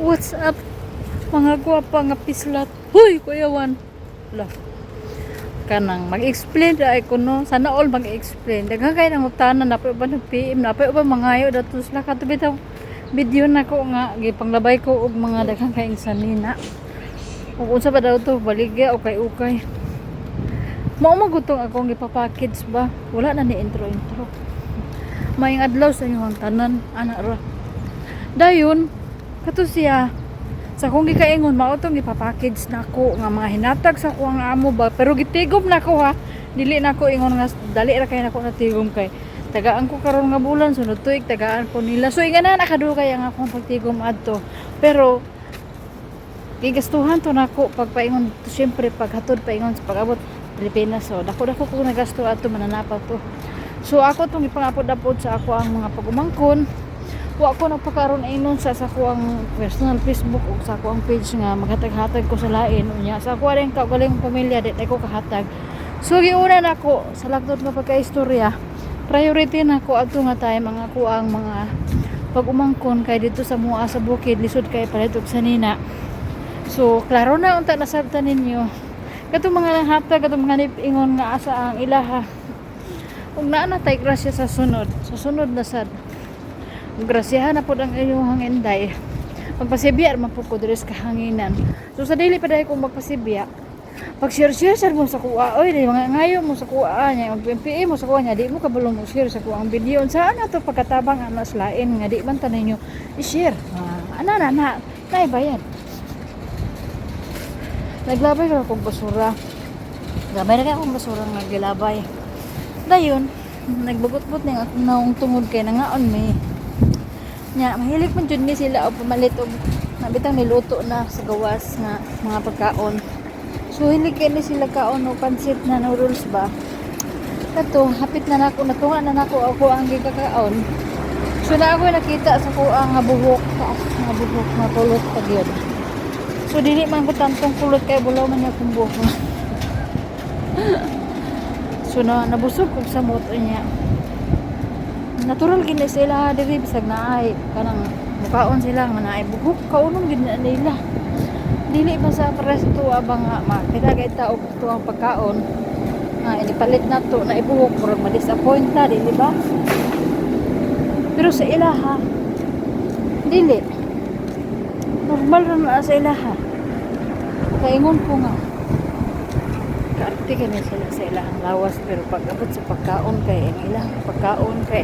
What's up? Mga gwapa nga pislat. Huy, Kuya Juan. Lah. Kanang mag-explain ra ay kuno. Sana all mag-explain. Daghang kay nang utanan na pa ba ng PM na pa ba mangayo dato sila katubi taw video na ko nga gipanglabay ko og mga daghang kay sanina. Ug unsa ba daw to baligya o kay ukay. Mao magutong akong gipapackage ba? Wala na ni intro intro. Mayang adlaw sa inyong tanan ana ra. Dayon, kato siya. Sa kong gikaingon mao tong ipapackage nako nga mga hinatag sa ko ang amo ba? Pero gitigom nako ha? Dili nako ingon nga dali ra kay nako natigom kay tagaan ko karon nga bulan sunod tuig tagaan ko nila. So inga na nakadugay ang akong pagtigom adto. Pero gigastuhan to nako pagpaingon to syempre paghatod paingon sa pagabot Pilipinas so dako dako ko nagasto adto mananapa to. So ako tong ipangapod-apod sa ako ang mga pagumangkon wa ko nagpakaroon inon sa sa ko ang personal Facebook o sa ko ang page nga maghatag-hatag ko sa lain unya. Sa ko rin kaugaling pamilya di ko kahatag. So giuna na ko sa lagdot nga pagkaistorya. Priority na ko adto nga time mga ko ang mga pag-umangkon kay dito sa mua sa bukid lisod kay palit og sanina so klaro na unta nasabtan ninyo. Katong mga hatag katong mga nipingon nga asa ang ilaha. Ug naa na tay grasya sa sunod. Sa sunod na sad grasyahan na po ang inyong hanginday. Magpasibya man po ko diri sa kahanginan. So sa dili pa dahil kung magpasibya pag share share share mo sa kuha. Oy di mga ngayo mo sa kuha niya mag PMPA mo sa kuha niya di mo kabalo mo share sa kuha ang video. Saan na to pagkatabang ana sa lain nga di man tanan nyo i-share. Ah, ana na na nay bayan naglabay ka akong basura. Gamay kaya akong basura nga gilabay. Dayon nagbugot-but na yung naong tungod kay nangaon may nya mahilig man jud mi sila og pamalit og nabitang niluto na sa gawas nga mga pagkaon. So hilig kay ni sila kaon og pansit na noodles ba? Kato hapit na nako natunga na nako ako ang gikakaon. So na ako nakita sa ko ang nga buhok nga buhok nga kulot pag yun so dili man ko tantong kulot kay bulaw man akong buhok. So na nabusog kog sa moto niya natural gid sila diri bisag naay kanang mukaon sila nga naay buhok kaunong gid na nila. Dili pa sa pares to abang nga makita kay tao to ang pagkaon. Nga inipalit na to na ibuhok murag ma-disappoint ta dili ba? Pero sa ilaha dili. Normal ra na sa ilaha kaingon ko nga. Kaarte kami sila sa ilahang lawas pero pag abot sa pagkaon kay ang ilang pagkaon kay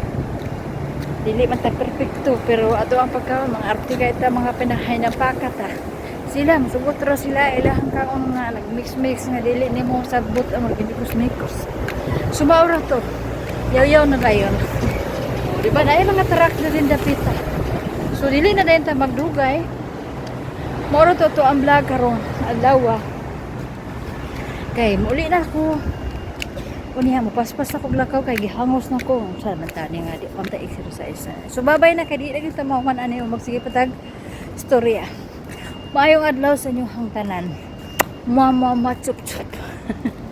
dili man ta perfecto pero ato ang pagkaon mga arte kay ta mga pinahay na pakat ha sila masugot ra sila ilahang kaon nga nagmix mix nga dili nimo sabot ang mga mikos sumaura to. Yaw yaw na dayon. O, di ba na mga tarak na rin dapita so dili na dayon ta magdugay. Moro to to ang vlog karon. Adlaw kay muli na ako Unya mo paspas na kog lakaw kay gihangos na ko sa man tani nga di pang exercise. So babay na kay di na kita mao man ani magsige patag storya. Maayong adlaw sa inyong tanan. Mama chup chup.